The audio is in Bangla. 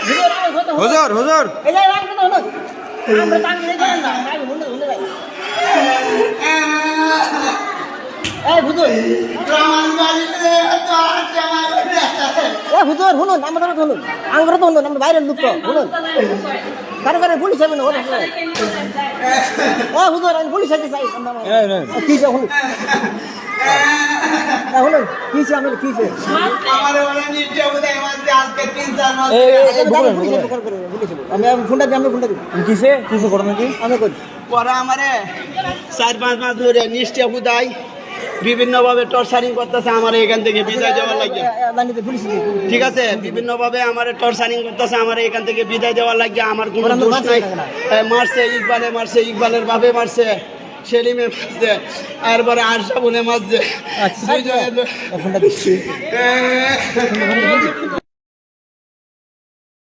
হুজুর আমার কত হুজুর হুজুর এই যা আমার কত হুনুন আমরা তাঙ্গ নেই করেন না আমি হুনুন হুনুন ভাই এই হুজুর এ হুজুর শুনুন আমরা তো শুনুন আমরা তো শুনুন আমরা বাইরের লোক তো শুনুন। কারও কারও পুলিশ হবে না ও হুজুর আমি পুলিশ হতে চাই কি শুনুন। শুনুন কি আমি কিসে করো নাকি আমি করি। পরে আমারে চার পাঁচ মাস ধরে নিশ্চয় বুদাই বিভিন্ন ভাবে টর্চারিং করতেছে আমার এখান থেকে বিদায় দেওয়ার লাগে। ঠিক আছে? বিভিন্নভাবে আমার টর্চারিং করতেছে আমার এখান থেকে বিদায় দেওয়ার লাগে। আমার কোনো দোষ মারছে নাই। মারছে ইকবালে মারছে ইকবালের ভাবে মারছে সেলিমে মারছে এরপরে আরশা বলে মারছে